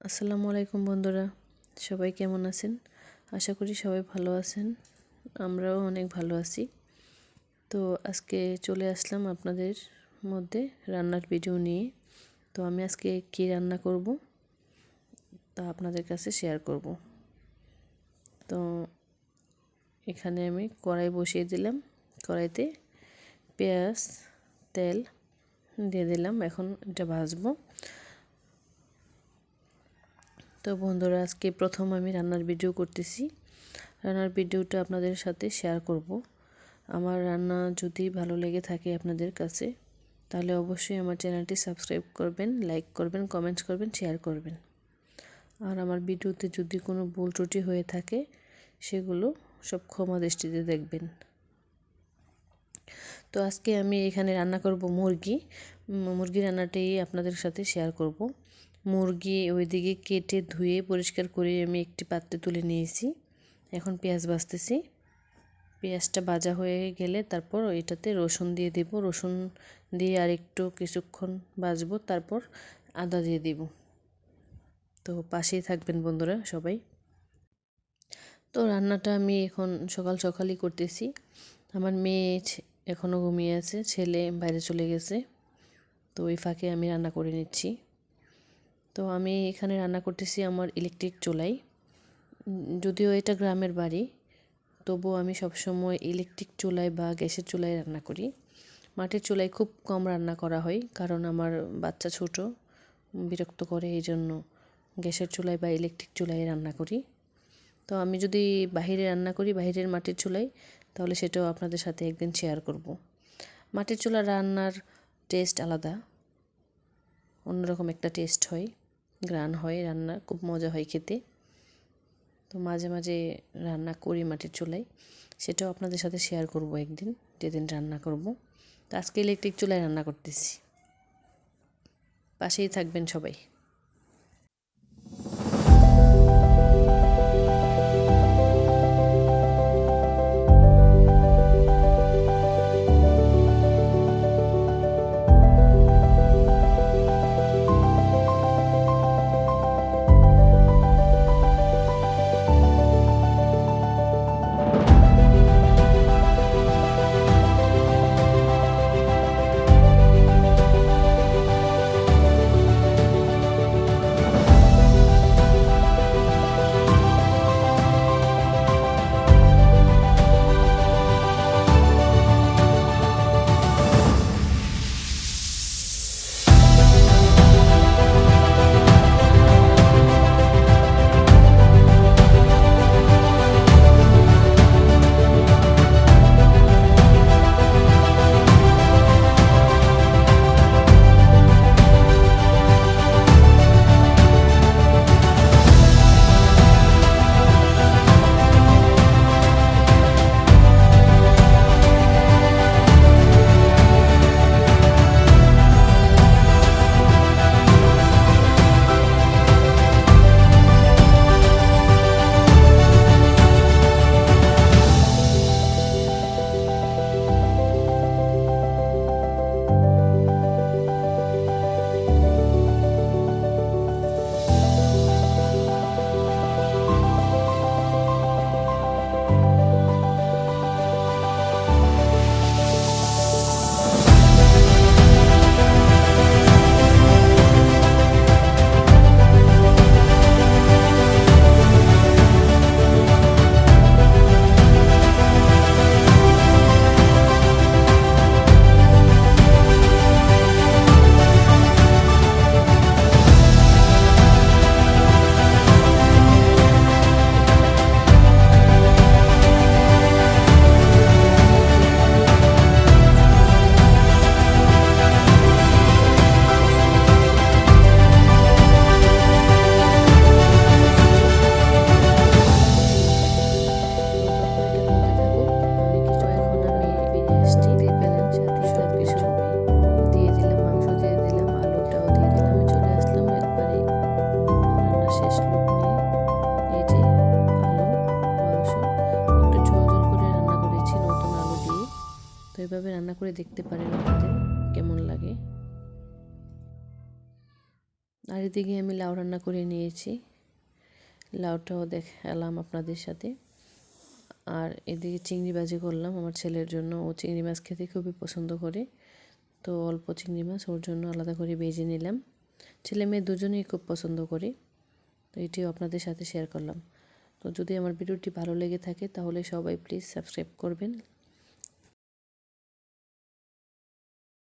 আসসালামু আলাইকুম বন্ধুরা, সবাই কেমন আছেন? আশা করি সবাই ভালো আছেন, আমরাও অনেক ভালো আছি। তো আজকে চলে আসলাম আপনাদের মধ্যে রান্নার ভিডিও নিয়ে। তো আমি আজকে কী রান্না করব তা আপনাদের কাছে শেয়ার করব। তো এখানে আমি কড়াই বসিয়ে দিলাম, কড়াইতে পেঁয়াজ, তেল দিয়ে দিলাম, এখন এটা ভাজবো। তো বন্ধুরা, আজকে প্রথম আমি রান্নার ভিডিও করতেছি। রান্নার ভিডিওটা আপনাদের সাথে শেয়ার করব। আমার রান্না যদি ভালো লেগে থাকে আপনাদের কাছে, তাহলে অবশ্যই আমার চ্যানেলটি সাবস্ক্রাইব করবেন লাইক করবেন কমেন্টস করবেন শেয়ার করবেন। আর আমার ভিডিওতে যদি কোনো ভুল ত্রুটি হয়ে থাকে, সেগুলো সব ক্ষমা দৃষ্টিতে দেখবেন। তো আজকে আমি এখানে রান্না করব মুরগি। মুরগি রান্নাটাই আপনাদের সাথে শেয়ার করব। মুরগি ওইদিকে কেটে ধুয়ে পরিষ্কার করে আমি একটি পাত্রে তুলে নিয়েছি। এখন পেঁয়াজ বাজতেছি পেঁয়াজটা ভাজা হয়ে গেলে তারপর এটাতে রসুন দিয়ে দেব। রসুন দিয়ে আর একটু কিছুক্ষণ বাজবো তারপর আদা দিয়ে দেব। তো পাশেই থাকবেন বন্ধুরা সবাই। তো রান্নাটা আমি এখন সকাল সকালই করতেছি। আমার মেয়ে এখনও ঘুমিয়ে আছে, ছেলে বাইরে চলে গেছে। তো ওই ফাঁকে আমি রান্না করে নিচ্ছি। তো আমি এখানে রান্না করতেছি আমার ইলেকট্রিক চুলাই। যদিও এটা গ্রামের বাড়ি, তবুও আমি সবসময় ইলেকট্রিক চুলায় বা গ্যাসের চুলায় রান্না করি। মাটির চুলায় খুব কম রান্না করা হয়, কারণ আমার বাচ্চা ছোট, বিরক্ত করে এই জন্য গ্যাসের চুলায় বা ইলেকট্রিক চুলায় রান্না করি। তো আমি যদি বাহিরে রান্না করি, বাহিরের মাটির চুলায় তাহলে সেটাও আপনাদের সাথে একদিন শেয়ার করব। মাটির চুলা রান্নার টেস্ট আলাদা, অন্যরকম একটা টেস্ট হয়। গ্রান হয়, রান্না খুব মজা হয় খেতে। তো মাঝে মাঝে রান্না করি মাটির চুলায়। সেটাও আপনাদের সাথে শেয়ার করব একদিন, যেদিন রান্না করব। তো আজকে ইলেকট্রিক চুলায় রান্না করতেছি। পাশেই থাকবেন সবাই। এভাবে রান্না করে দেখতে পারেন আপনাদের, কেমন লাগে? আর এদিকে আমি লাউ রান্না করে নিয়েছি। লাউটাও দেখালাম আপনাদের সাথে। আর এদিকে চিংড়ি ভাজি করলাম আমার ছেলের জন্য। ও চিংড়ি মাছ খেতে খুবই পছন্দ করে। তো অল্প চিংড়ি মাছ ওর জন্য আলাদা করে ভেজে নিলাম। ছেলে মেয়ে দুজনেই খুব পছন্দ করে। তো এটিও আপনাদের সাথে শেয়ার করলাম। তো যদি আমার ভিডিওটি ভালো লেগে থাকে তাহলে সবাই প্লিজ সাবস্ক্রাইব করবেন।